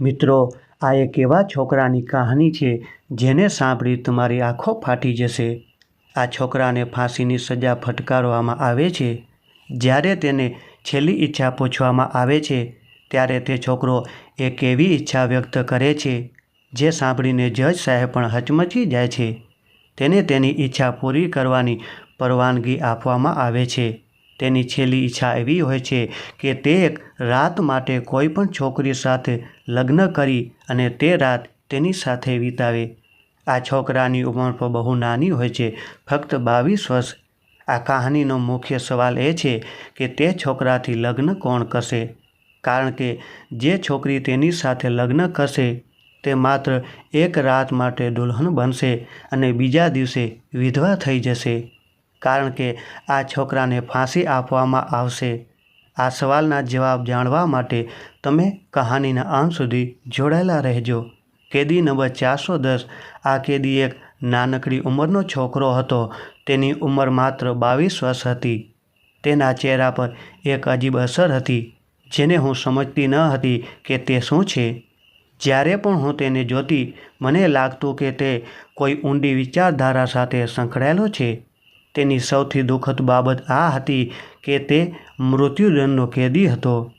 મિત્રો, આ એક એવા છોકરાની કહાની છે જેને સાંભળી તમારી આંખો ફાટી જશે. આ છોકરાને ફાંસીની સજા ફટકારવામાં આવે છે. જ્યારે તેને છેલ્લી ઈચ્છા પૂછવામાં આવે છે, ત્યારે તે છોકરો એક એવી ઈચ્છા વ્યક્ત કરે છે, જે સાંભળીને જજ સાહેબ પણ હચમચી જાય છે. તેને તેની ઈચ્છા પૂરી કરવાની પરવાનગી આપવામાં આવે છે. તેની છેલ્લી ઈચ્છા એવી હોય છે કે તે એક રાત માટે કોઈ પણ છોકરી સાથે લગ્ન કરી અને તે રાત તેની સાથે વિતાવે. આ છોકરાની ઉંમર પણ બહુ નાની હોય છે, ફક્ત બાવીસ વર્ષ. આ કહાનીનો મુખ્ય સવાલ એ છે કે તે છોકરાથી લગ્ન કોણ કરશે? કારણ કે જે છોકરી તેની સાથે લગ્ન કરશે, તે માત્ર એક રાત માટે દુલ્હન બનશે અને બીજા દિવસે વિધવા થઈ જશે. કારણ કે આ છોકરાને ફાંસી આપવામાં આવશે. આ સવાલના જવાબ જાણવા માટે તમે કહાનીના અંત સુધી જોડાયેલા રહેજો. કેદી નંબર ચારસો દસ. આ કેદી એક નાનકડી ઉંમરનો છોકરો હતો. તેની ઉંમર માત્ર બાવીસ વર્ષ હતી. તેના ચહેરા પર એક અજીબ અસર હતી, જેને હું સમજતી ન હતી કે તે શું છે. જ્યારે પણ હું તેને જોતી, મને લાગતું કે તે કોઈ ઊંડી વિચારધારા સાથે સંકળાયેલો છે. તેની સૌથી દુઃખદ બાબત આ હતી કે તે મૃત્યુદંડનો કેદી હતો.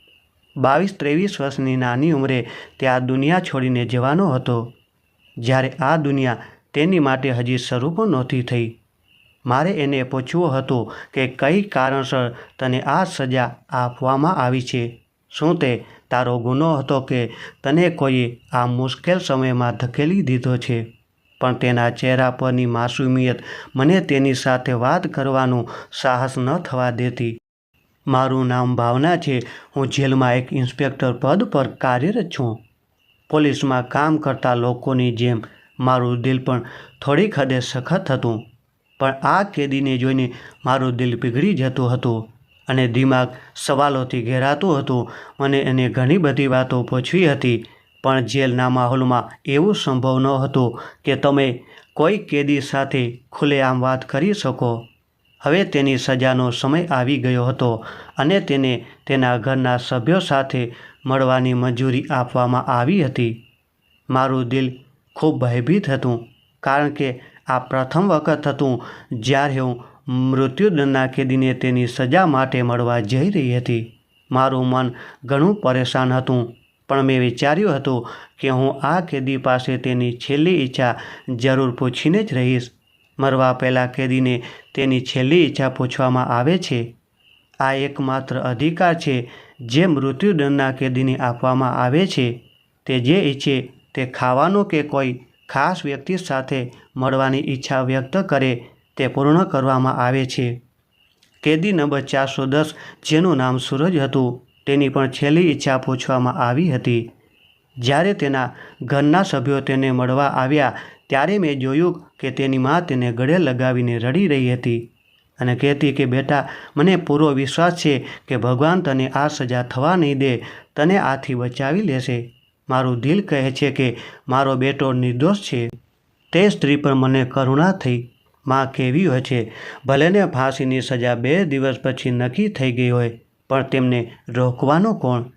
બાવીસ ત્રેવીસ વર્ષની નાની ઉંમરે તે આ દુનિયા છોડીને જવાનો હતો. જ્યારે આ દુનિયા તેની માટે હજી શરૂ પણ નહોતી થઈ. મારે એને પૂછવું હતું કે કઈ કારણસર તને આ સજા આપવામાં આવી છે? શું તે તારો ગુનો હતો કે તને કોઈએ આ મુશ્કેલ સમયમાં ધકેલી દીધો છે? પણ તેના ચહેરા પરની માસુમિયત મને તેની સાથે વાત કરવાનું સાહસ ન થવા દેતી. મારું નામ ભાવના છે. હું જેલમાં એક ઇન્સ્પેક્ટર પદ પર કાર્યરત છું. પોલીસમાં કામ કરતા લોકોની જેમ મારું દિલ પણ થોડીક હદે સખત હતું. પણ આ કેદીને જોઈને મારું દિલ પીગળી જતું હતું અને દિમાગ સવાલોથી ઘેરાતું હતું. મને એને ઘણી બધી વાતો પૂછવી હતી. પણ જેલના માહોલમાં એવું સંભવ ન હતું કે તમે કોઈ કેદી સાથે ખુલ્લેઆમ વાત કરી શકો. હવે તેની સજાનો સમય આવી ગયો હતો અને તેને તેના ઘરના સભ્યો સાથે મળવાની મંજૂરી આપવામાં આવી હતી. મારું દિલ ખૂબ ભયભીત હતું, કારણ કે આ પ્રથમ વખત હતું જ્યારે હું મૃત્યુદંડના કેદીને તેની સજા માટે મળવા જઈ રહી હતી. મારું મન ઘણું પરેશાન હતું. પણ મેં વિચાર્યું હતું કે હું આ કેદી પાસે તેની છેલ્લી ઈચ્છા જરૂર પૂછીને જ રહીશ. મરવા પહેલાં કેદીને તેની છેલ્લી ઈચ્છા પૂછવામાં આવે છે. આ એકમાત્ર અધિકાર છે જે મૃત્યુદંડના કેદીને આપવામાં આવે છે. તે જે ઈચ્છે તે ખાવાનું કે કોઈ ખાસ વ્યક્તિ સાથે મળવાની ઈચ્છા વ્યક્ત કરે તે પૂર્ણ કરવામાં આવે છે. કેદી નંબર ચારસો દસ, જેનું નામ સૂરજ હતું. તેની પણ છેલ્લી ઈચ્છા પૂછવામાં આવી હતી. જ્યારે તેના ઘરના સભ્યો તેને મળવા આવ્યા, ત્યારે મેં જોયું કે તેની મા તેને ગળે લગાવીને રડી રહી હતી અને કહેતી કે, બેટા, મને પૂરો વિશ્વાસ છે કે ભગવાન તને આ સજા થવા નહીં દે, તને આથી બચાવી લેશે. મારું દિલ કહે છે કે મારો બેટો નિર્દોષ છે. તે સ્ત્રી પર મને કરુણા થઈ. માં કેવી હોય છે, ભલેને ફાંસીની સજા બે દિવસ પછી નક્કી થઈ ગઈ હોય. પણ તેમને રોકવાનો કોણ?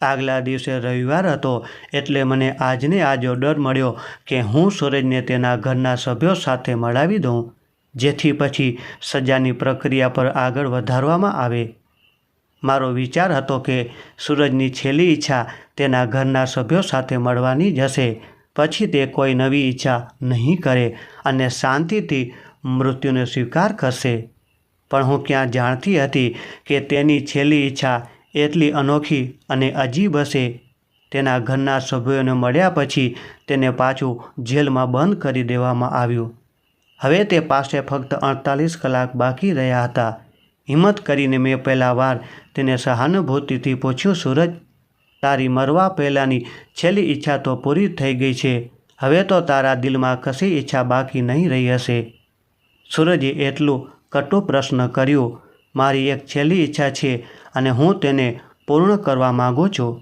આગલા દિવસે રવિવાર હતો એટલે મને આજને આજો ડર મળ્યો કે હું સૂરજને તેના ઘરના સભ્યો સાથે મળાવી દઉં, જેથી પછી સજાની પ્રક્રિયા પર આગળ વધારવામાં આવે. મારો વિચાર હતો કે સૂરજની છેલ્લી ઈચ્છા તેના ઘરના સભ્યો સાથે મળવાની જ હશે. પછી તે કોઈ નવી ઈચ્છા નહીં કરે અને શાંતિથી મૃત્યુને સ્વીકાર કરશે. પણ હું ક્યાં જાણતી હતી કે તેની છેલ્લી ઈચ્છા એટલી અનોખી અને અજીબ હશે. તેના ઘરના સભ્યોને મળ્યા પછી તેને પાછું જેલમાં બંધ કરી દેવામાં આવ્યું. હવે તે પાસે ફક્ત અડતાલીસ કલાક બાકી રહ્યા હતા. હિંમત કરીને મેં પહેલા વાર તેને સહાનુભૂતિથી પૂછ્યું, સૂરજ, તારી મરવા પહેલાંની છેલ્લી ઈચ્છા તો પૂરી થઈ ગઈ છે. હવે તો તારા દિલમાં કશી ઈચ્છા બાકી નહીં રહી હશે. સૂરજે એટલું કટુ પ્રશ્ન કર્યો. મારી એક છેલ્લી ઈચ્છા છે અને હું તેને પૂર્ણ કરવા માગું છું.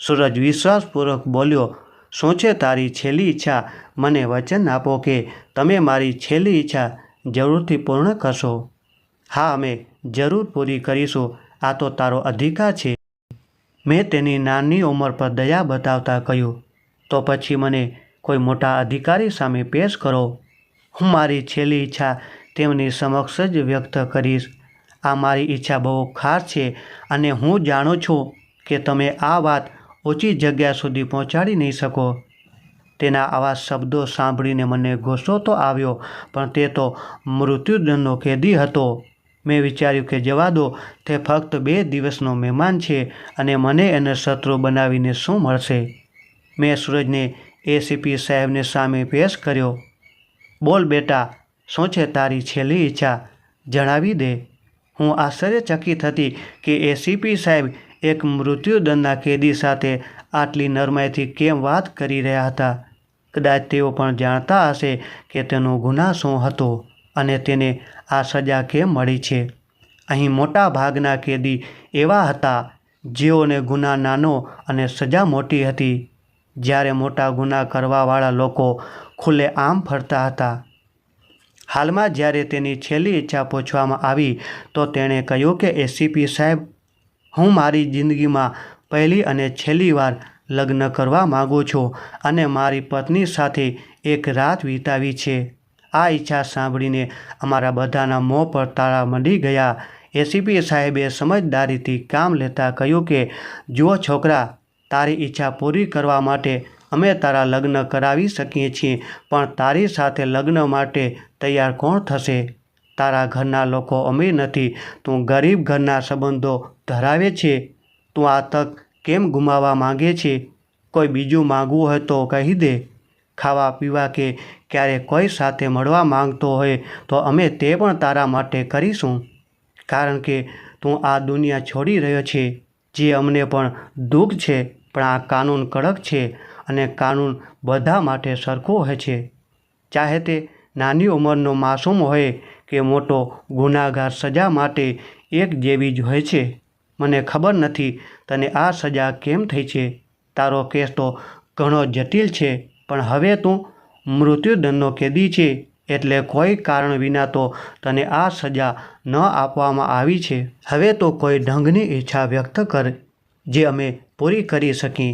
સૂરજ વિશ્વાસપૂર્વક બોલ્યો શું છે તારી છેલ્લી ઈચ્છા. મને વચન આપો કે તમે મારી છેલ્લી ઈચ્છા જરૂરથી પૂર્ણ કરશો. હા, અમે જરૂર પૂરી કરીશું. આ તો તારો અધિકાર છે. મેં તેની નાની ઉંમર પર દયા બતાવતા કહ્યું, તો પછી મને કોઈ મોટા અધિકારી સામે પેશ કરો. હું મારી છેલ્લી ઈચ્છા તેમની સમક્ષ જ વ્યક્ત કરીશ. આ મારી ઈચ્છા બહુ ખાસ છે અને હું જાણું છું કે તમે આ વાત ઊંચી જગ્યા સુધી પહોંચાડી નહીં શકો. તેના આવા શબ્દો સાંભળીને મને ગુસ્સો તો આવ્યો, પણ તે તો મૃત્યુદંડનો કેદી હતો. મેં વિચાર્યું કે જવા દો, તે ફક્ત બે દિવસનો મહેમાન છે અને મને એને શત્રુ બનાવીને શું મળશે? મેં સૂરજને એસીપી સાહેબને સામે પેશ કર્યો. બોલ બેટા શું છે તારી છેલ્લી ઈચ્છા જણાવી દે. હું આશ્ચર્યચકિત હતી કે એસીપી સાહેબ એક મૃત્યુદંડના કેદી સાથે આટલી નરમાઈથી કેમ વાત કરી રહ્યા હતા? કદાચ તેઓ પણ જાણતા હશે કે તેનો ગુનાહ શું હતો અને તેને આ સજા કેમ મળી છે. અહીં મોટા ભાગના કેદી એવા હતા જેઓને ગુના નાનો અને સજા મોટી હતી. જ્યારે મોટા ગુનાહ કરવાવાળા લોકો ખુલ્લે આમ ફરતા હતા. હાલમાં જ્યારે તેની છેલ્લી ઈચ્છા પૂછવામાં આવી, તો તેણે કહ્યું કે એસીપી સાહેબ, હું મારી જિંદગીમાં પહેલી અને છેલ્લી વાર લગ્ન કરવા માગું છું અને મારી પત્ની સાથે એક રાત વિતાવી છે. આ ઈચ્છા સાંભળીને અમારા બધાના મોં પર તાળા મંડી ગયા. એસીપી સાહેબે સમજદારીથી કામ લેતા કહ્યું કે, જુઓ છોકરા, તારી ઈચ્છા પૂરી કરવા માટે અમે તારા લગ્ન કરાવી શકીએ છીએ, પણ તારી સાથે લગ્ન માટે તૈયાર કોણ થશે? તારા ઘરના લોકો અમીર નથી. તું ગરીબ ઘરના સંબંધો ધરાવે છે. તું આ તક કેમ ગુમાવવા માંગે છે? કોઈ બીજું માગવું હોય તો કહી દે. ખાવા પીવા કે ક્યારે કોઈ સાથે મળવા માંગતો હોય તો અમે તે પણ તારા માટે કરીશું. કારણ કે તું આ દુનિયા છોડી રહ્યો છે, જે અમને પણ દુઃખ છે, પણ આ કાનૂન કડક છે. અને કાનૂન બધા માટે સરખો હોય છે. ચાહે તે નાની ઉંમરનો માસૂમ હોય કે મોટો, ગુનાગાર સજા માટે એક જેવી જ હોય છે. મને ખબર નથી તને આ સજા કેમ થઈ છે. તારો કેસ તો ઘણો જટિલ છે, પણ હવે તું મૃત્યુદંડનો કેદી છે, એટલે કોઈ કારણ વિના તો તને આ સજા ન આપવામાં આવી છે. હવે તો કોઈ ઢંગની ઈચ્છા વ્યક્ત કર, જે અમે પૂરી કરી શકી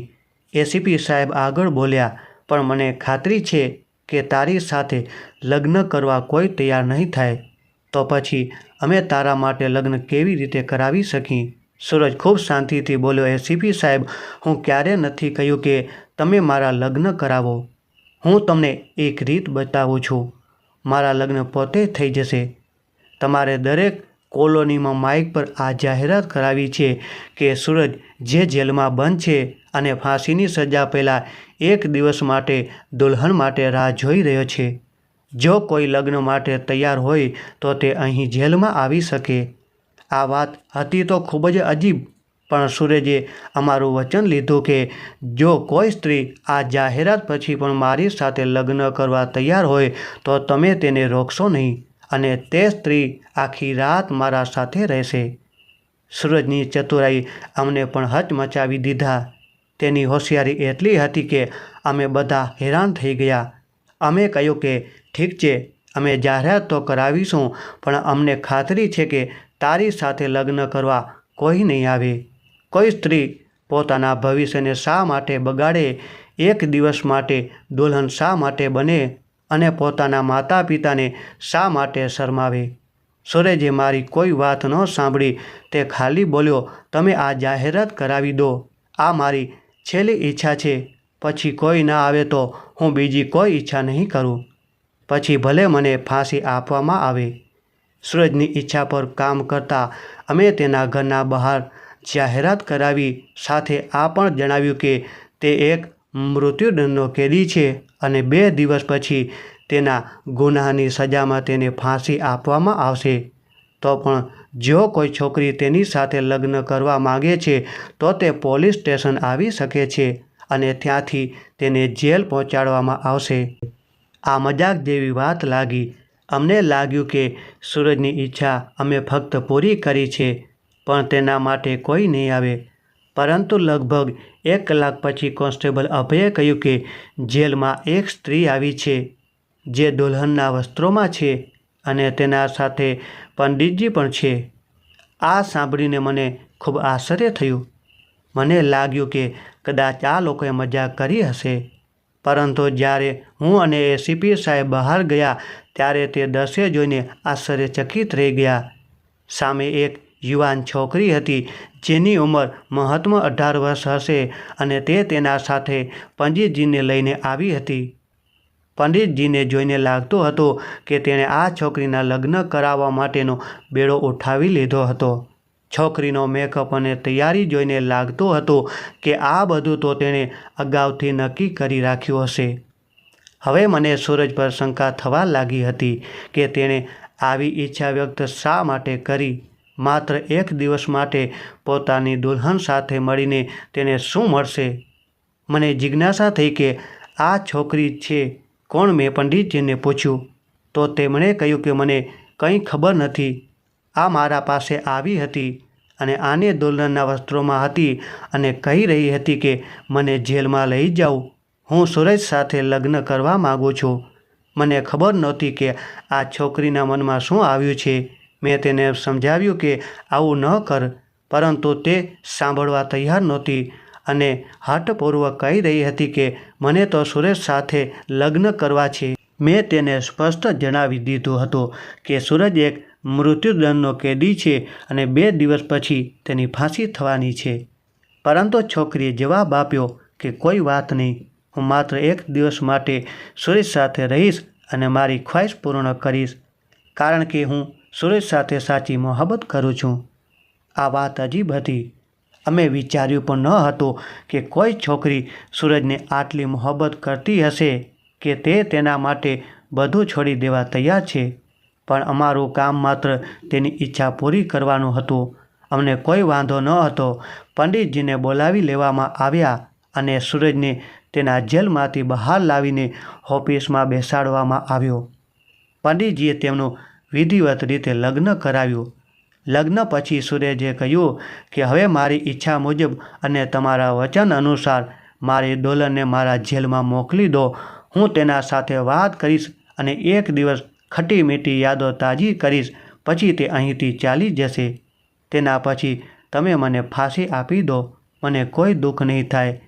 એસીપી સાહેબ આગળ બોલ્યા, પણ મને ખાતરી છે કે તારી સાથે લગ્ન કરવા કોઈ તૈયાર નહીં થાય. તો પછી અમે તારા માટે લગ્ન કેવી રીતે કરાવી શકી સૂરજ ખૂબ શાંતિથી બોલ્યો, એસીપી સાહેબ, હું ક્યારે નથી કહ્યું કે તમે મારા લગ્ન કરાવો. હું તમને એક રીત બતાવું છું. મારા લગ્ન પોતે થઈ જશે. તમારે દરેક કોલોનીમાં માઇક પર આ જાહેરાત કરાવી છે કે સૂરજ જે જેલમાં બંધ છે અને ફાંસીની સજા પહેલાં એક દિવસ માટે દુલ્હન માટે રાહ જોઈ રહ્યો છે. જો કોઈ લગ્ન માટે તૈયાર હોય તો તે અહીં જેલમાં આવી શકે. આ વાત હતી તો ખૂબ જ અજીબ, પણ સૂરજે અમારું વચન લીધું કે જો કોઈ સ્ત્રી આ જાહેરાત પછી પણ મારી સાથે લગ્ન કરવા તૈયાર હોય તો તમે તેને રોકશો નહીં અને તે સ્ત્રી આખી રાત મારા સાથે રહેશે. સૂરજની ચતુરાઈ અમને પણ હચમચાવી દીધા. તેની હોશિયારી એટલી હતી કે અમે બધા હેરાન થઈ ગયા. અમે કહ્યું કે, ઠીક છે, અમે જાહેરાત તો કરાવીશું, પણ અમને ખાતરી છે કે તારી સાથે લગ્ન કરવા કોઈ નહીં આવે. કોઈ સ્ત્રી પોતાના ભવિષ્યને શા માટે બગાડે? એક દિવસ માટે દુલ્હન શા માટે બને? અને પોતાના માતા પિતાને શા માટે શરમાવે? સુરેજે મારી કોઈ વાત ન સાંભળી. તે ખાલી બોલ્યો, તમે આ જાહેરાત કરાવી દો. આ મારી છેલ્લી ઈચ્છા છે. પછી કોઈ ના આવે તો હું બીજી કોઈ ઈચ્છા નહીં કરું. પછી ભલે મને ફાંસી આપવામાં આવે. સૂરજની ઈચ્છા પર કામ કરતા અમે તેના ઘરના બહાર જાહેરાત કરાવી સાથે આ પણ જણાવ્યું કે તે એક મૃત્યુદંડનો કેદી છે અને બે દિવસ પછી તેના ગુનાહની સજામાં તેને ફાંસી આપવામાં આવશે. તો પણ જો કોઈ છોકરી તેની સાથે લગ્ન કરવા માગે છે, તો તે પોલીસ સ્ટેશન આવી શકે છે અને ત્યાંથી તેને જેલ પહોંચાડવામાં આવશે. આ મજાક જેવી વાત લાગી. અમને લાગ્યું કે સૂરજની ઈચ્છા અમે ફક્ત પૂરી કરી છે, પણ તેના માટે કોઈ નહીં આવે. પરંતુ લગભગ એક કલાક પછી કોન્સ્ટેબલ અભયે કહ્યું કે જેલમાં એક સ્ત્રી આવી છે, જે દુલ્હનના વસ્ત્રોમાં છે અને તેના સાથે પંડિતજી પણ છે. આ સાંભળીને મને ખૂબ આશ્ચર્ય થયું. મને લાગ્યું કે કદાચ આ લોકોએ મજાક કરી હશે. પરંતુ જ્યારે હું અને એસીપી સાહેબ બહાર ગયા, ત્યારે તે દસે જોઈને આશ્ચર્યચકિત રહી ગયા. સામે એક યુવાન છોકરી હતી, જેની ઉંમર મહત્તમ અઢાર વર્ષ હશે અને તે તેના સાથે પંડિતજીને લઈને આવી હતી. પંડિતજીને જોઈને લાગતો હતો કે તેણે આ છોકરીના લગ્ન કરાવવા માટેનો બેડો ઉઠાવી લીધો હતો. છોકરીનો મેકઅપ અને તૈયારી જોઈને લાગતો હતો કે આ બધું તો તેણે અગાઉથી નક્કી કરી રાખ્યું હશે. હવે મને સૂરજ પર શંકા થવા લાગી હતી કે તેણે આવી ઈચ્છા વ્યક્ત શા માટે કરી? માત્ર એક દિવસ માટે પોતાની દુલ્હન સાથે મળીને તેને શું મળશે? મને જિજ્ઞાસા થઈ કે આ છોકરી છે કોણ મેં પંડિતજીને પૂછ્યું? તો તેમણે કહ્યું કે મને કંઈ ખબર નથી. આ મારા પાસે આવી હતી અને આને દુલ્હનના વસ્ત્રોમાં હતી અને કહી રહી હતી કે મને જેલમાં લઈ જાઉં હું સુરેશ સાથે લગ્ન કરવા માગું છું. મને ખબર નહોતી કે આ છોકરીના મનમાં શું આવ્યું છે. મેં તેને સમજાવ્યું કે આવું ન કર, પરંતુ તે સાંભળવા તૈયાર નહોતી. અને હઠપૂર્વક કહી રહી હતી કે, મને તો સુરેશ સાથે લગ્ન કરવા છે. મેં તેને સ્પષ્ટ જણાવી દીધું હતું કે, સૂરજ એક મૃત્યુદંડનો કેદી છે અને બે દિવસ પછી તેની ફાંસી થવાની છે. પરંતુ છોકરીએ જવાબ આપ્યો કે, કોઈ વાત નહીં. હું માત્ર એક દિવસ માટે સુરેશ સાથે રહીશ અને મારી ખ્વાહિશ પૂર્ણ કરીશ, કારણ કે હું સુરેશ સાથે સાચી મોહબ્બત કરું છું. આ વાત અજીબ હતી. અમે વિચાર્યું પણ ન હતું કે કોઈ છોકરી સૂરજને આટલી મોહબ્બત કરતી હશે કે તે તેના માટે બધું છોડી દેવા તૈયાર છે. પણ અમારું કામ માત્ર તેની ઈચ્છા પૂરી કરવાનું હતું. અમને કોઈ વાંધો ન હતો. પંડિતજીને બોલાવી લેવામાં આવ્યા અને સૂરજને તેના જેલમાંથી બહાર લાવીને ઓફિસમાં બેસાડવામાં આવ્યો. પંડિતજીએ તેમનું વિધિવત રીતે લગ્ન કરાવ્યું. લગ્ન પછી સુરેજે કહ્યું કે, હવે મારી ઈચ્છા મુજબ અને તમારા વચન અનુસાર મારી ડોલરને મારા જેલમાં મોકલી દો. હું તેના સાથે વાત કરીશ અને એક દિવસ ખટી મીઠી યાદો તાજી કરીશ. પછી તે અહીંથી ચાલી જશે. તેના પછી તમે મને ફાંસી આપી દો. મને કોઈ દુઃખ નહીં થાય.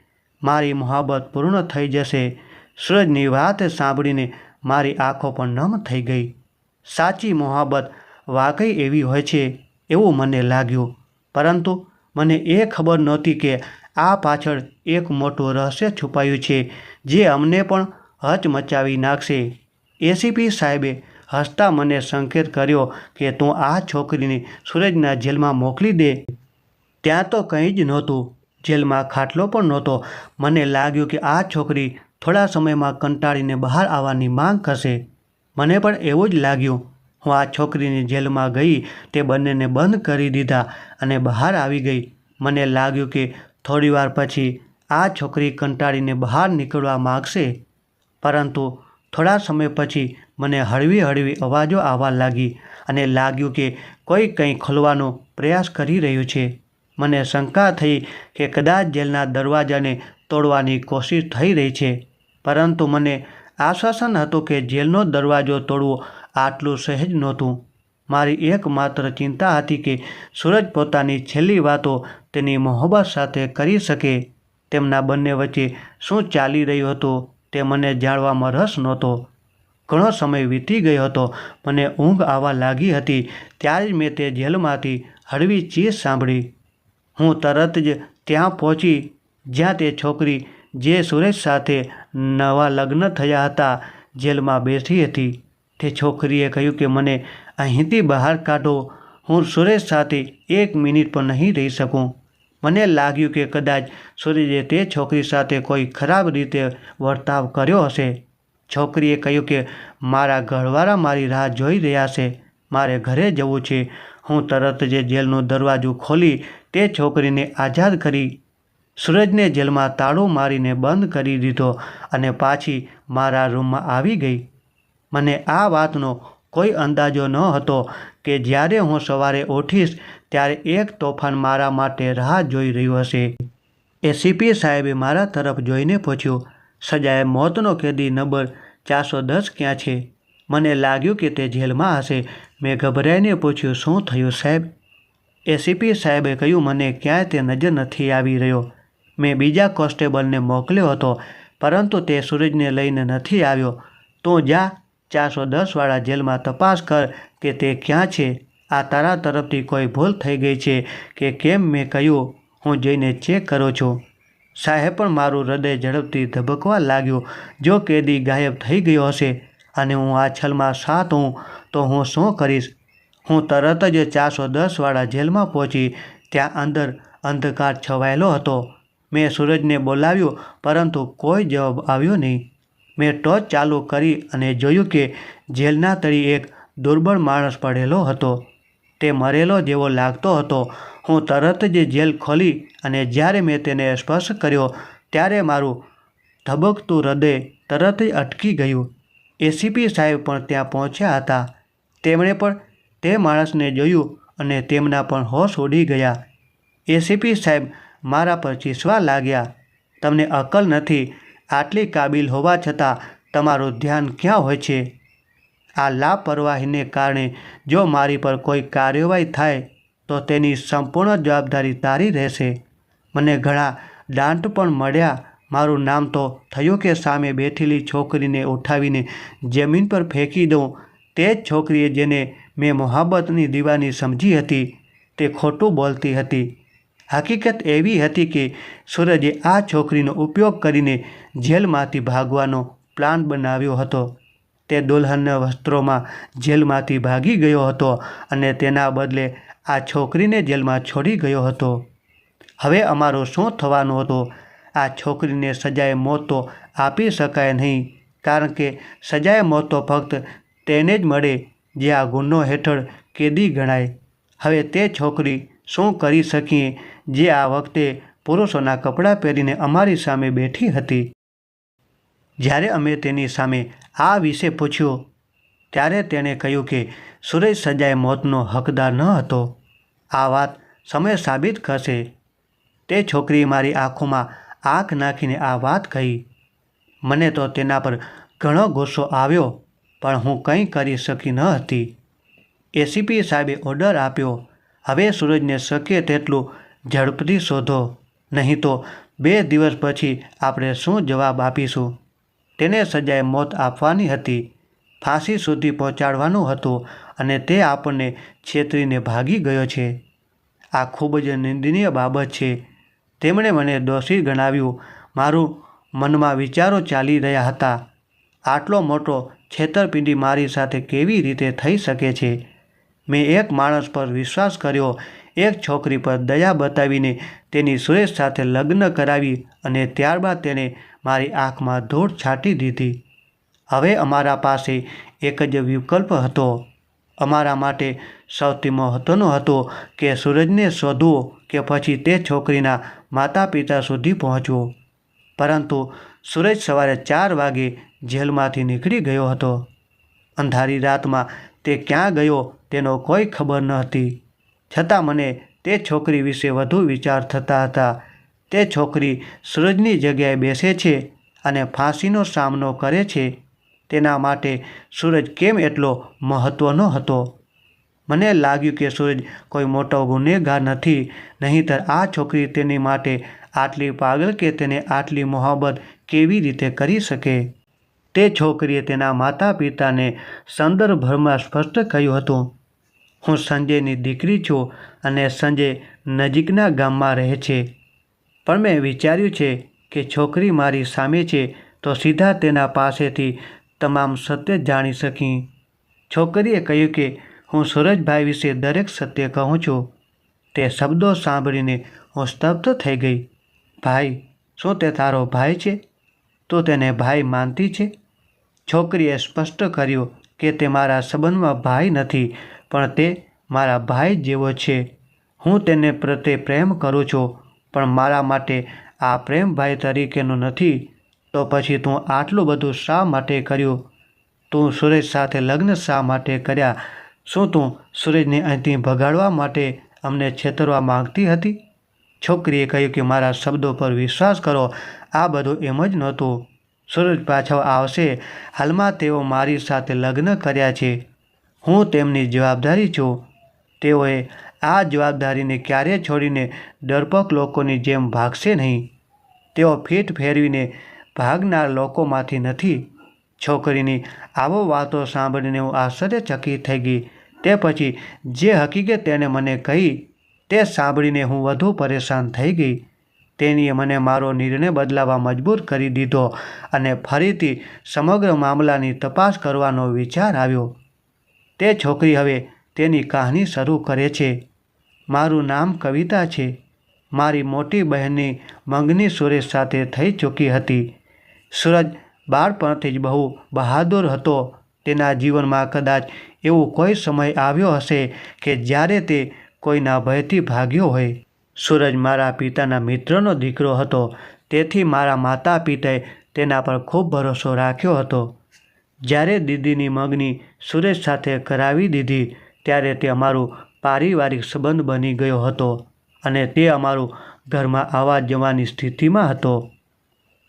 મારી મોહબ્બત પૂર્ણ થઈ જશે. સૂરજની વાત સાંભળીને મારી આંખો પણ નમ થઈ ગઈ. સાચી મોહબ્બત વાકઈ એવી હોય છે એવું મને લાગ્યું. પરંતુ મને એ ખબર નહોતી કે આ પાછળ એક મોટું રહસ્ય છુપાયું છે, જે અમને પણ હચમચાવી નાખશે. એસીપી સાહેબે હસતા મને સંકેત કર્યો કે તું આ છોકરીને સૂરજના જેલમાં મોકલી દે. ત્યાં તો કંઈ જ નહોતું. જેલમાં ખાટલો પણ નહોતો. મને લાગ્યું કે આ છોકરી થોડા સમયમાં કંટાળીને બહાર આવવાની માંગ કરશે. મને પણ એવું જ લાગ્યું. હું આ છોકરીની જેલમાં ગઈ, તે બંનેને બંધ કરી દીધા અને બહાર આવી ગઈ. મને લાગ્યું કે થોડીવાર પછી આ છોકરી કંટાળીને બહાર નીકળવા માગશે. પરંતુ થોડા સમય પછી મને હળવી હળવી અવાજો આવવા લાગી અને લાગ્યું કે કોઈ કંઈ ખોલવાનો પ્રયાસ કરી રહ્યું છે. મને શંકા થઈ કે કદાચ જેલના દરવાજાને તોડવાની કોશિશ થઈ રહી છે. પરંતુ મને આશ્વાસન હતું કે જેલનો દરવાજો તોડવો આટલું સહેજ નહોતું. મારી એકમાત્ર ચિંતા હતી કે સૂરજ પોતાની છેલ્લી વાતો તેની મોહબ્બત સાથે કરી શકે. તેમના બંને વચ્ચે શું ચાલી રહ્યું હતું તે મને જાણવામાં રસ નહોતો. ઘણો સમય વીતી ગયો હતો. મને ઊંઘ આવવા લાગી હતી. ત્યારે જ મેં તે જેલમાંથી હળવી ચીસ સાંભળી. હું તરત જ ત્યાં પહોંચી, જ્યાં તે છોકરી જે સુરેશ સાથે નવા લગ્ન થયા હતા, જેલમાં બેઠી હતી. તે છોકરીએ કહ્યું કે, મને અહીંથી બહાર કાઢો. હું સુરેશ સાથે એક મિનિટ પણ નહીં રહી શકું. મને લાગ્યું કે, કદાચ સુરેશે તે છોકરી સાથે કોઈ ખરાબ રીતે વર્તાવ કર્યો હશે. છોકરીએ કહ્યું કે, મારા ઘરવાળા મારી રાહ જોઈ રહ્યા છે. મારે ઘરે જવું છે. હું તરત જે જેલનો દરવાજો ખોલી તે છોકરીને આઝાદ કરી સૂરજને જેલમાં તાળું મારીને બંધ કરી દીધો અને પાછી મારા રૂમમાં આવી ગઈ. મને આ વાતનો કોઈ અંદાજો ન હતો કે જ્યારે હું સવારે ઉઠીશ ત્યારે એક તોફાન મારા માટે રાહ જોઈ રહ્યું હશે. એસીપી સાહેબે મારા તરફ જોઈને પૂછ્યું, સજાએ મોતનો કેદી નંબર ચારસો દસ ક્યાં છે? મને લાગ્યું કે તે જેલમાં હશે. મેં ગભરાઈને પૂછ્યું, શું થયું સાહેબ? એસીપી સાહેબે કહ્યું, મને ક્યાંય તે નજર નથી આવી રહ્યો. મેં બીજા કોન્સ્ટેબલને મોકલ્યો હતો, પરંતુ તે સૂરજને લઈને નથી આવ્યો. તો જા ચારસો દસવાળા જેલમાં તપાસ કર કે તે ક્યાં છે. આ તારા તરફથી કોઈ ભૂલ થઈ ગઈ છે કે કેમ મેં કહ્યું? હું જઈને ચેક કરો છો. સાહેબ, પણ મારું હૃદય ઝડપથી ધબકવા લાગ્યું. જો કેદી ગાયબ થઈ ગયો હશે અને હું આ છલમાં સાત હું તો હું શું કરીશ? હું તરત જ ચારસો દસવાળા જેલમાં પહોંચી ત્યાં અંદર અંધકાર છવાયેલો હતો. મેં સૂરજને બોલાવ્યો, પરંતુ કોઈ જવાબ આવ્યો નહીં. મેં ટોર્ચ ચાલુ કરી અને જોયું કે જેલના તળી એક દુર્બળ માણસ પડેલો હતો. તે મરેલો જેવો લાગતો હતો. હું તરત જ જેલ ખોલી અને જ્યારે મેં તેને સ્પર્શ કર્યો ત્યારે મારું ધબકતું હૃદય તરત જ અટકી ગયું. એસીપી સાહેબ પણ ત્યાં પહોંચ્યા હતા. તેમણે પણ તે માણસને જોયું અને તેમના પણ હોશ ઉડી ગયા. એસીપી સાહેબ મારા પર ચીસવા લાગ્યા. તમને અકલ નથી. આટલી કાબિલ હોવા છતાં તમારું ધ્યાન ક્યાં હોય છે? આ લાપરવાહીને કારણે જો મારી પર કોઈ કાર્યવાહી થાય, તો તેની સંપૂર્ણ જવાબદારી તારી રહેશે. મને ઘણા દાંત પણ મળ્યા. મારું નામ તો થયું કે સામે બેઠેલી છોકરીને ઉઠાવીને જમીન પર ફેંકી દઉં. તે જ છોકરીએ જેને મેં મોહબ્બતની દીવાની સમજી હતી, તે ખોટું બોલતી હતી. હકીકત એવી હતી કે સૂરજે આ છોકરીનો ઉપયોગ કરીને જેલમાંથી ભાગવાનો પ્લાન બનાવ્યો હતો. તે દુલ્હનના વસ્ત્રોમાં જેલમાંથી ભાગી ગયો હતો અને તેના બદલે આ છોકરીને જેલમાં છોડી ગયો હતો. હવે અમારો શું થવાનું હતો? આ છોકરીને સજાએ મોત તો આપી શકાય નહીં, કારણ કે સજાએ મોત તો ફક્ત તેને જ મળે જે આ ગુનો હેઠળ કેદી ગણાય. હવે તે છોકરી શું કરી શકીએ? જે આ વખતે પુરુષોના કપડાં પહેરીને અમારી સામે બેઠી હતી. જ્યારે અમે તેની સામે આ વિશે પૂછ્યું, ત્યારે તેણે કહ્યું કે સુરેશ સજાએ મોતનો હકદાર ન હતો. આ વાત સમય સાબિત કરશે. તે છોકરી મારી આંખોમાં આંખ નાખીને આ વાત કહી. મને તો તેના પર ઘણો ગુસ્સો આવ્યો, પણ હું કંઈ કરી શકી ન હતી. એસીપી સાહેબે ઓર્ડર આપ્યો. હવે સૂરજને શક્ય તેટલું ઝડપથી શોધો. નહીં તો બે દિવસ પછી આપણે શું જવાબ આપીશું? તેને સજાએ મોત આપવાની હતી. ફાંસી સુધી પહોંચાડવાનું હતું અને તે આપણને છેતરીને ભાગી ગયો છે. આ ખૂબ જ નિંદનીય બાબત છે. તેમણે મને દોષી ગણાવ્યું. મારું મનમાં વિચારો ચાલી રહ્યા હતા. આટલો મોટો છેતરપિંડી મારી સાથે કેવી રીતે થઈ શકે છે? મેં એક માણસ પર વિશ્વાસ કર્યો એક છોકરી પર દયા બતાવીને તેની સુરેશ સાથે લગ્ન કરાવી અને ત્યારબાદ તેને મારી આંખમાં ધૂળ છાંટી દીધી. હવે અમારા પાસે એક જ વિકલ્પ હતો. અમારા માટે સૌથી મહત્ત્વનો હતો કે સૂરજને શોધવો કે પછી તે છોકરીના માતા પિતા સુધી પહોંચવો. પરંતુ સૂરજ સવારે ચાર વાગે જેલમાંથી નીકળી ગયો હતો. અંધારી રાતમાં તે ક્યાં ગયો તેનો કોઈ ખબર ન હતી છતાં મને તે છોકરી વિશે વધુ વિચાર થતા હતા. તે છોકરી સૂરજની જગ્યાએ બેસે છે અને ફાંસીનો સામનો કરે છે. તેના માટે સૂરજ કેમ એટલો મહત્ત્વનો હતો? મને લાગ્યું કે સૂરજ કોઈ મોટો ગુનેગાર નથી, નહીંતર આ છોકરી તેની માટે આટલી પાગલ કે તેને આટલી મોહબ્બત કેવી રીતે કરી શકે? તે છોકરીએ તેના માતા પિતાને સંદર્ભમાં સ્પષ્ટ કહ્યું હતું હું સંજયની દીકરી છું અને સંજય નજીકના ગામમાં રહે છે. પણ મેં વિચાર્યું છે કે છોકરી મારી સામે છે તો સીધા તેના પાસેથી તમામ સત્ય જાણી શકી. છોકરીએ કહ્યું કે હું સુરજભાઈ વિશે દરેક સત્ય કહું છું. તે શબ્દો સાંભળીને હું સ્તબ્ધ થઈ ગઈ. ભાઈ, શું તે તારો ભાઈ છે? તો તેને ભાઈ માનતી છે? છોકરીએ સ્પષ્ટ કર્યું કે તે મારા સંબંધમાં ભાઈ નથી પણ તે મારા ભાઈ જેવો છે. હું તેને પ્રત્યે પ્રેમ કરું છું, પણ મારા માટે આ પ્રેમ ભાઈ તરીકેનો નથી. તો પછી તું આટલું બધું શા માટે કર્યું? તું સુરેશ સાથે લગ્ન શા માટે કર્યા? શું તું સુરેશને અહીંથી ભગાડવા માટે અમને છેતરવા માંગતી હતી? છોકરીએ કહ્યું કે મારા શબ્દો પર વિશ્વાસ કરો, આ બધું એમ જ નહોતું. સૂરજ પાછો આવશે. હાલમાં તેઓ મારી સાથે લગ્ન કર્યા છે. હું તેમની જવાબદારી છું. તેઓએ આ જવાબદારીને ક્યારેય છોડીને ડરપોક લોકોની જેમ ભાગશે નહીં. તેઓ ફીટ ફેરવીને ભાગનાર લોકોમાંથી નથી. છોકરીની આવો વાતો સાંભળીને હું આશ્ચર્યચકિત થઈ ગઈ. તે પછી જે હકીકત તેણે મને કહી તે સાંભળીને હું વધુ પરેશાન થઈ ગઈ. તેણીએ મને મારો નિર્ણય બદલાવવા મજબૂર કરી દીધો અને ફરીથી સમગ્ર મામલાની તપાસ કરવાનો વિચાર આવ્યો. તે છોકરી હવે તેની કહાની શરૂ કરે છે. મારું નામ કવિતા છે. મારી મોટી બહેનની મંગની સુરેશ સાથે થઈ ચૂકી હતી. સૂરજ બાળપણથી જ બહુ બહાદુર હતો. તેના જીવનમાં કદાચ એવો કોઈ સમય આવ્યો હશે કે જ્યારે તે કોઈના ભયથી ભાગ્યો હોય. સૂરજ મારા પિતાના મિત્રનો દીકરો હતો. તેથી મારા માતા પિતાએ તેના પર ખૂબ ભરોસો રાખ્યો હતો. જ્યારે દીદીની મગની સુરેશ સાથે કરાવી દીધી, ત્યારે તે અમારું પારિવારિક સંબંધ બની ગયો હતો અને તે અમારું ઘરમાં આવવા જવાની સ્થિતિમાં હતો.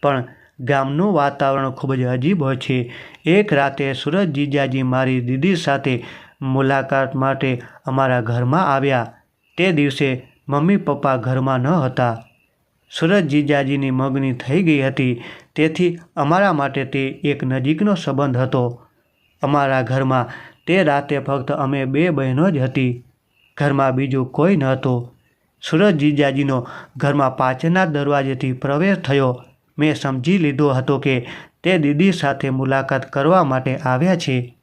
પણ ગામનું વાતાવરણ ખૂબ જ અજીબ હોય છે. એક રાતે સુરજ જીજાજી મારી દીદી સાથે મુલાકાત માટે અમારા ઘરમાં આવ્યા. તે દિવસે મમ્મી પપ્પા ઘરમાં ન હતા. સુરજ જીજાજીની મગની થઈ ગઈ હતી. તેથી અમારા માટે તે એક નજીકનો સંબંધ હતો. અમારા ઘરમાં તે રાતે ફક્ત અમે બે બહેનો જ હતી. ઘરમાં બીજું કોઈ ન હતું. સુરજ જીજાજીનો ઘરમાં પાછળના દરવાજેથી પ્રવેશ થયો. મેં સમજી લીધો હતો કે તે દીદી સાથે મુલાકાત કરવા માટે આવ્યા છે.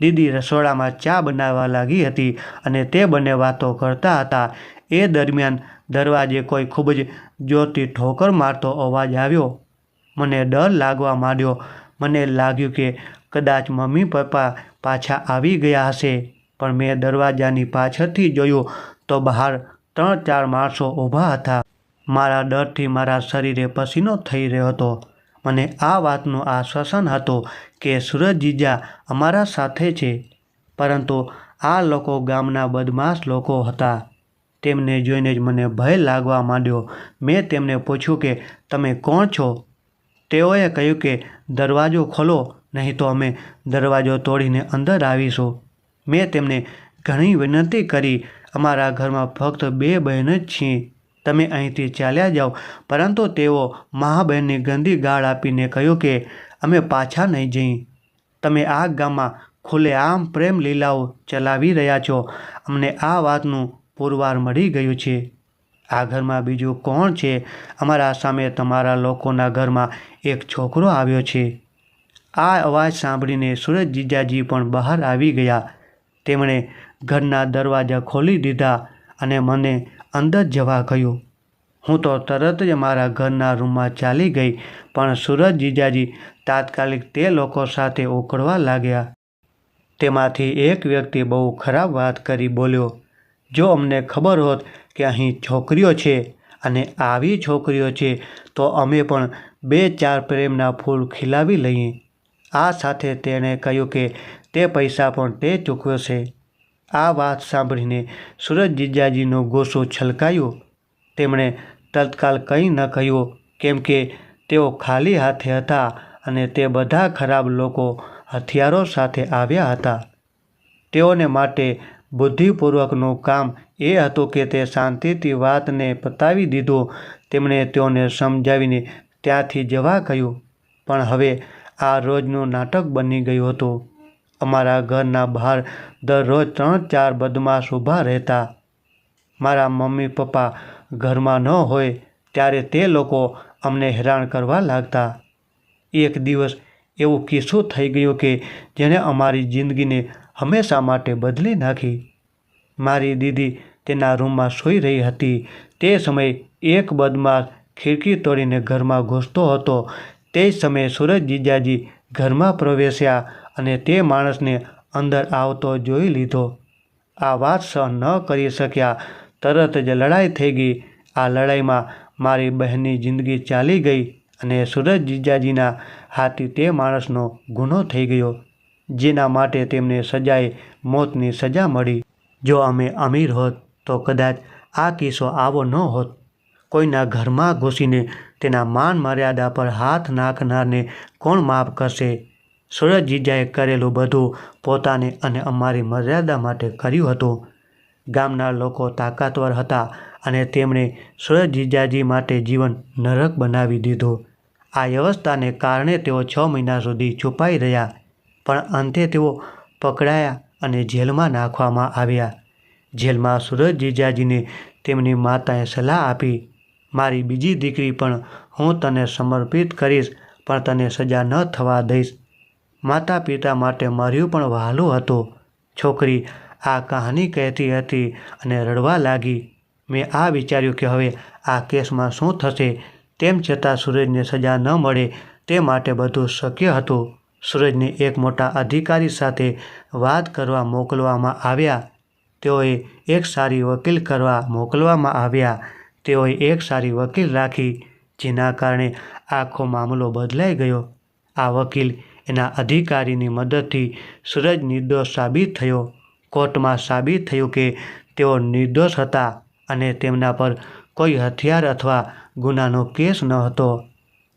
દીદી રસોડામાં ચા બનાવવા લાગી હતી અને તે બંને વાતો કરતા હતા. એ દરમિયાન દરવાજે કોઈ ખૂબ જ જોરથી ઠોકર મારતો અવાજ આવ્યો. મને ડર લાગવા માંડ્યો. મને લાગ્યું કે કદાચ મમ્મી પપ્પા પાછા આવી ગયા હશે. પણ મેં દરવાજાની પાછળથી જોયું તો બહાર ત્રણ ચાર માણસો ઊભા હતા. મારા ડરથી મારા શરીરે પસીનો થઈ રહ્યો હતો. મને આ વાતનું આશ્વાસન હતું કે સુરજ જીજા અમારા સાથે છે. પરંતુ આ લોકો ગામના બદમાશ લોકો હતા. તેમને જોઈને જ મને ભય લાગવા માંડ્યો. મેં તેમને પૂછ્યું કે, તમે કોણ છો? તેઓએ કહ્યું કે, દરવાજો ખોલો, નહીં તો અમે દરવાજો તોડીને અંદર આવીશું. મેં તેમને ઘણી વિનંતી કરી, અમારા ઘરમાં ફક્ત બે બહેન જ છીએ. તમે અહીંથી ચાલ્યા જાઓ. પરંતુ તેઓ મહાબહેનને ગંદી ગાળ આપીને કહ્યું કે, અમે પાછા નહીં જઈ. તમે આ ગામમાં ખુલ્લેઆમ પ્રેમ લીલાઓ ચલાવી રહ્યા છો. અમને આ વાતનું પુરવાર મળી ગયું છે. આ ઘરમાં બીજું કોણ છે? અમારા સામે તમારા લોકોના ઘરમાં એક છોકરો આવ્યો છે. આ અવાજ સાંભળીને સુરજ જીજાજી પણ બહાર આવી ગયા. તેમણે ઘરના દરવાજા ખોલી દીધા અને મને અંદર જવા કહ્યું, હું તો તરત જ મારા ઘરના રૂમમાં ચાલી ગઈ, પણ સુરજ જીજાજી તાત્કાલિક તે લોકો સાથે ઓકળવા લાગ્યા. તેમાંથી એક વ્યક્તિ બહુ ખરાબ વાત કરી બોલ્યો જો અમને ખબર હોત કે અહીં છોકરીઓ છે અને આવી છોકરીઓ છે, તો અમે પણ બે ચાર પ્રેમના ફૂલ ખીલાવી લઈએ. આ સાથે તેણે કહ્યું કે તે પૈસા પણ તે ચૂકવશે. આ વાત સાંભળીને સુરજ જીજાજીનો ગોસો છલકાયો. તેમણે તત્કાલ કંઈ ન કહ્યું, કેમ કે તેઓ ખાલી હાથે હતા અને તે બધા ખરાબ લોકો હથિયારો સાથે આવ્યા હતા. તેઓને માટે બુદ્ધિપૂર્વકનું કામ એ હતું કે તે શાંતિથી વાતને પતાવી દીધો. તેમણે તેઓને સમજાવીને ત્યાંથી જવા કહ્યું, પણ હવે આ રોજનું નાટક બની ગયું હતું. અમારા ઘરના બહાર દરરોજ ત્રણ ચાર બદમાશ ઊભા રહેતા. મારા મમ્મી પપ્પા ઘરમાં ન હોય ત્યારે તે લોકો અમને હેરાન કરવા લાગતા. એક દિવસ એવું કિસ્સું થઈ ગયું કે જેણે અમારી જિંદગીને હંમેશા માટે બદલી નાખી. મારી દીદી તેના રૂમમાં સૂઈ રહી હતી. તે સમયે એક બદમાશ ખિડકી તોડીને ઘરમાં ઘૂસતો હતો. તે સમયે સુરજ જીજાજી ઘરમાં પ્રવેશ્યા અને તે માણસને અંદર આવતો જોઈ લીધો. આ વાત સહન ન કરી શક્યા. તરત જ લડાઈ થઈ ગઈ. આ લડાઈમાં મારી બહેનની જિંદગી ચાલી ગઈ અને સુરજ જીજાજીના હાથી તે માણસનો ગુનો થઈ ગયો. જેના માટે તેમને સજાએ મોતની સજા મળી. જો અમે અમીર હોત, તો કદાચ આ કિસ્સો આવો ન હોત. કોઈના ઘરમાં ઘૂસીને તેના માન મર્યાદા પર હાથ નાખનારને કોણ માફ કરશે? સુરજ જીજાએ કરેલું બધું પોતાને અને અમારી મર્યાદા માટે કર્યું હતું. ગામના લોકો તાકાતવર હતા અને તેમણે સુરજ જીજાજી માટે જીવન નરક બનાવી દીધું. આ વ્યવસ્થાને કારણે તેઓ છ મહિના સુધી છુપાઈ રહ્યા. પણ અંતે તેઓ પકડાયા અને જેલમાં નાખવામાં આવ્યા. જેલમાં સુરજ જીજાજીને તેમની માતાએ સલાહ આપી, મારી બીજી દીકરી પણ હું તને સમર્પિત કરીશ, પણ તને સજા ન થવા દઈશ. માતા પિતા માટે મર્યું પણ વહાલું હતું. છોકરી આ કહાની કહેતી હતી અને રડવા લાગી. મેં આ વિચાર્યું કે હવે આ કેસમાં શું થશે, તેમ છતાં સૂરજને સજા ન મળે તે માટે બધું શક્ય હતું. સૂરજને એક મોટા અધિકારી સાથે વાત કરવા મોકલવામાં આવ્યા. તેઓએ એક સારી વકીલ કરવા મોકલવામાં આવ્યા. તેઓએ એક સારી વકીલ રાખી, જેના કારણે આખો મામલો બદલાઈ ગયો. આ વકીલ એના અધિકારીની મદદથી સૂરજ નિર્દોષ સાબિત થયો. કોર્ટમાં સાબિત થયું કે તેઓ નિર્દોષ હતા અને તેમના પર કોઈ હથિયાર અથવા ગુનાનો કેસ ન હતો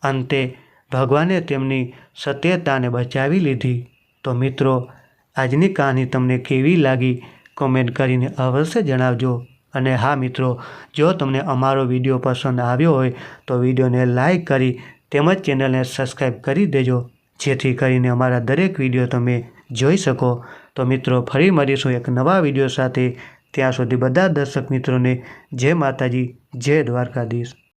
અંતે ભગવાને તેમની સત્યતાને બચાવી લીધી. તો મિત્રો, આજની કહાની તમને કેવી લાગી? કોમેન્ટ કરીને અવશ્ય જણાવજો. અને હા મિત્રો, જો તમને અમારો વીડિયો પસંદ આવ્યો હોય, તો વિડીયોને લાઈક કરી તેમજ ચેનલને સબસ્ક્રાઈબ કરી દેજો. જેથી કરીને અમારા દરેક વીડિયો તમે જોઈ શકો. તો મિત્રો, ફરી મળીશું એક નવા વીડિયો સાથે. ત્યાં સુધી બધા દર્શક મિત્રોને જય માતાજી, જય દ્વારકાધીશ.